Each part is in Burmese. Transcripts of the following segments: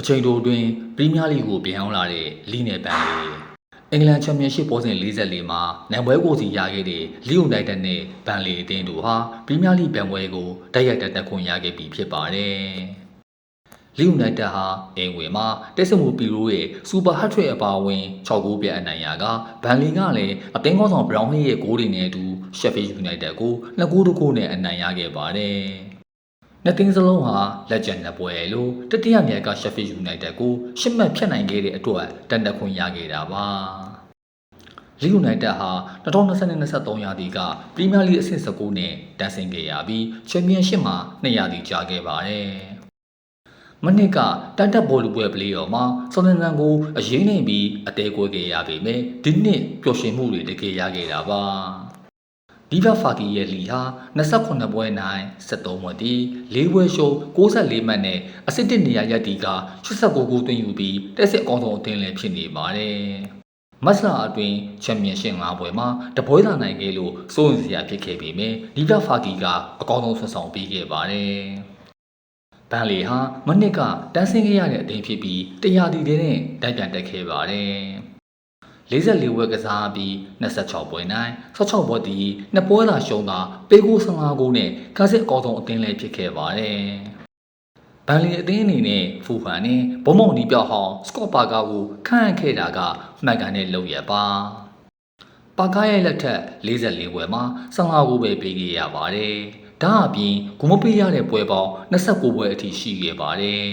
အချိန်တိုအတွင်းပရီးမီးယားလိကိုပြန်အောင်လာတဲ့လီနယ်ပန်လေးအင်္ဂလန်ချန်ပီယံရှစ်ပွဲစဉ်44မှာနိုင်ပွဲကိုစီရခဲ့တဲ့လီယိုနိုက်တက်နဲ့ဘန်လီအသင်းတို့ဟာပရီးမီးယားလိပြန်ပွဲကိုတိုက်ရိုက်တက်တက်ခွင့်ရခဲ့ပြီဖြစ်ပါတယ်။လီယိုနိုက်တက်ဟာအင်ဝင်မှာတက်စမှုပီရိုရဲ့စူပါဟတ်ထရစ်အပါအဝင်6ဂိုးပြတ်အနိုင်ရကဘန်လီကလည်းအသင်းကောင်းဆောင်ဘရောင်းဟေးရဲ့ဂိုးတွေနဲ့အတူရှက်ဖီးယူနိုက်တက်ကို2ဂိုးတကိုးနဲ့အနိုင်ရခဲ့ပါတယ်။ နှစ်သင်းစလုံးဟာလက်ကျန်နှစ်ပွဲလို့တတိယနေရာက Sheffield United ကိုရှစ်မှတ်ဖြတ်နိုင်ခဲ့တဲ့အတွက်တန်တခွင့်ရခဲ့တာပါ။ Leeds United ဟာ2020-23ရာသီကပရီးမီးယားလိအဆင့်19နဲ့တန်းဆင်းခဲ့ရပြီးချန်ပီယံရှစ်မှာ2ရာသီကြာခဲ့ပါတယ်။မနစ်ကတန်တက်ဘောလူပွဲပလေးအော်မှာဆော်နန်နန်ကိုအရေးနိုင်ပြီးအသေးကွဲခဲ့ရပေမဲ့ဒီနှစ်ပျော်ရွှင်မှုတွေတကယ်ရခဲ့တာပါ။ ဒီဗဖာကီရဲ့လီဟာ28ပွဲနိုင်73ပွဲတီ၄ပွဲရှုံး64မှတ်နဲ့အစစ်တစ်နေရာရက်တီက89ဂိုးသွင်းယူပြီးတက်စစ်အကောင်းဆုံးအသင်းလည်းဖြစ်နေပါတယ်။မတ်လာအတွင်းချန်ပီယံရှစ်၅ပွဲမှာတပွဲသာနိုင်ခဲ့လို့စိုးရင်စရာဖြစ်ခဲ့ပေမဲ့ဒီဗဖာကီကအကောင်းဆုံးဆွတ်ဆောင်ပေးခဲ့ပါတယ်။ဘန်လီဟာမနစ်ကတန်းဆင်းခဲ့ရတဲ့အသင်းဖြစ်ပြီးတရားတီတဲ့နဲ့တိုက်ပြန်တက်ခဲ့ပါတယ်။ 44ဝက်ကစားပြီး26ပွဲနိုင်16ပွဲတီနှစ်ပွဲသာရှုံးတာပေးကို15ဂိုးနဲ့ကားစစ်အကောင်းဆုံးအသင်းလည်းဖြစ်ခဲ့ပါတယ်။ဘန်လီအသင်းအနေနဲ့ဖူဖန်နဲ့ဘုံမောင်ဒီပြောက်ဟောင်းစကော့ပါကာကိုခန့်အပ်ခဲ့တာကမှတ်ကန်တဲ့လုံရပါ။ပါကာရဲ့လက်ထက်44ပွဲမှာ15ဂိုးပဲပေးခဲ့ရပါတယ်။ဒါအပြင်ဂိုးမပေးရတဲ့ပွဲပေါင်း29ပွဲအထိရှိခဲ့ပါတယ်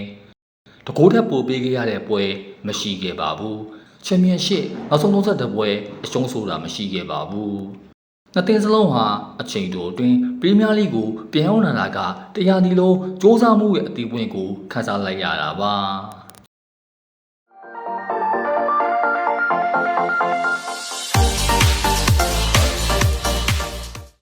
။တကိုးထက်ပိုပေးခဲ့ရတဲ့ပွဲမရှိခဲ့ပါဘူး။ ချန်ပီယံရှစ်နောက်ဆုံး32ပွဲအရှုံးဆိုတာမရှိခဲ့ပါဘူး။နှစ်သင်းစလုံးဟာအချိန်တိုအတွင်းပရီးမီးယားလိကိုပြန်အောင်လာတာကတရားဒီလုံးစ조사မှုရဲ့အသေးပွင့်ကိုခန်းစားလိုက်ရတာပါ။